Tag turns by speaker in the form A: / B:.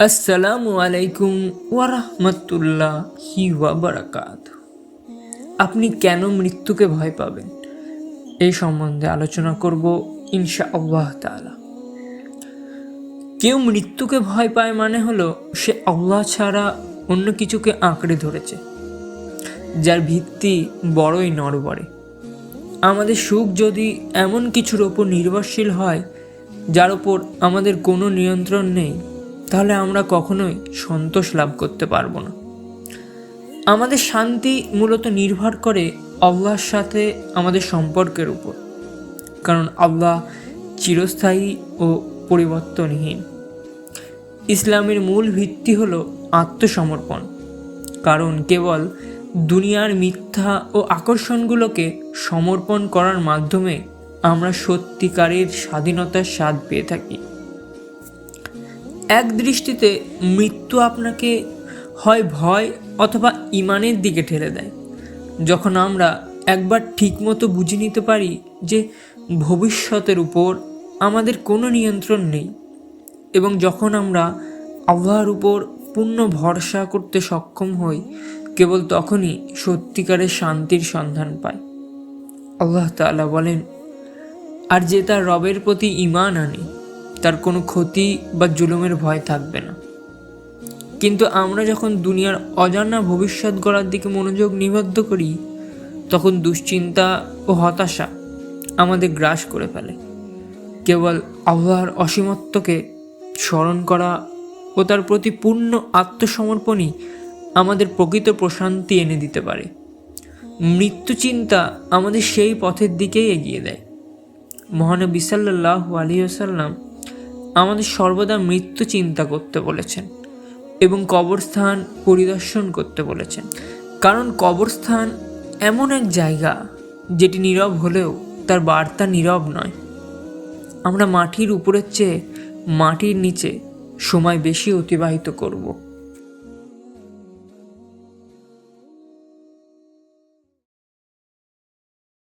A: আসসালামু আলাইকুম ওয়ারহমতুল্লাহি ওয়াবারাকাত আপনি কেন মৃত্যুকে ভয় পাবেন? এই সম্বন্ধে আলোচনা করব ইনশা আল্লাহ তাআলা। কেউ মৃত্যুকে ভয় পায় মানে হলো সে আল্লাহ ছাড়া অন্য কিছুকে আঁকড়ে ধরেছে, যার ভিত্তি বড়ই নড়বড়ে। আমাদের সুখ যদি এমন কিছুর ওপর নির্ভরশীল হয়, যার ওপর আমাদের কোনো নিয়ন্ত্রণ নেই তাহলে আমরা কখনোই সন্তোষ লাভ করতে পারব না। আমাদের শান্তি মূলত নির্ভর করে আল্লাহর সাথে আমাদের সম্পর্কের উপর। কারণ আল্লাহ চিরস্থায়ী ও পরিবর্তনহীন। ইসলামের মূল ভিত্তি হল আত্মসমর্পণ। কারণ কেবল দুনিয়ার মিথ্যা ও আকর্ষণগুলোকে সমর্পণ করার মাধ্যমে আমরা সত্যিকারের স্বাধীনতার স্বাদ পেয়ে থাকি। এক দৃষ্টিতে মৃত্যু আপনাকে হয় ভয় অথবা ইমানের দিকে ঠেলে দেয়। যখন আমরা একবার ঠিকমতো বুঝে নিতে পারি যে ভবিষ্যতের উপর আমাদের কোনো নিয়ন্ত্রণ নেই এবং যখন আমরা আবহাওয়ার উপর পূর্ণ ভরসা করতে সক্ষম হই, কেবল তখনই সত্যিকারের শান্তির সন্ধান পাই। আল্লাহ তালা বলেন, আর যে তার রবের প্রতি ইমান আনে তার কোনো ক্ষতি বা জুলুমের ভয় থাকবে না। কিন্তু আমরা যখন দুনিয়ার অজানা ভবিষ্যৎ গড়ার দিকে মনোযোগ নিবদ্ধ করি, তখন দুশ্চিন্তা ও হতাশা আমাদের গ্রাস করে ফেলে। কেবল আবহাওয়ার অসীমত্বকে স্মরণ করা ও তার প্রতি পূর্ণ আত্মসমর্পণই আমাদের প্রকৃত প্রশান্তি এনে দিতে পারে। মৃত্যু চিন্তা আমাদের সেই পথের দিকেই এগিয়ে দেয়। মহানবী সাল্লাহ আলিয়াল্লাম আমাদের সর্বদা মৃত্যু চিন্তা করতে বলেছেন এবং কবরস্থান পরিদর্শন করতে বলেছেন। কারণ কবরস্থান এমন এক জায়গা যেটি নীরব হলেও তার বার্তা নীরব নয়। আমরা মাটির উপরের চেয়ে মাটির নিচে সময় বেশি অতিবাহিত করব।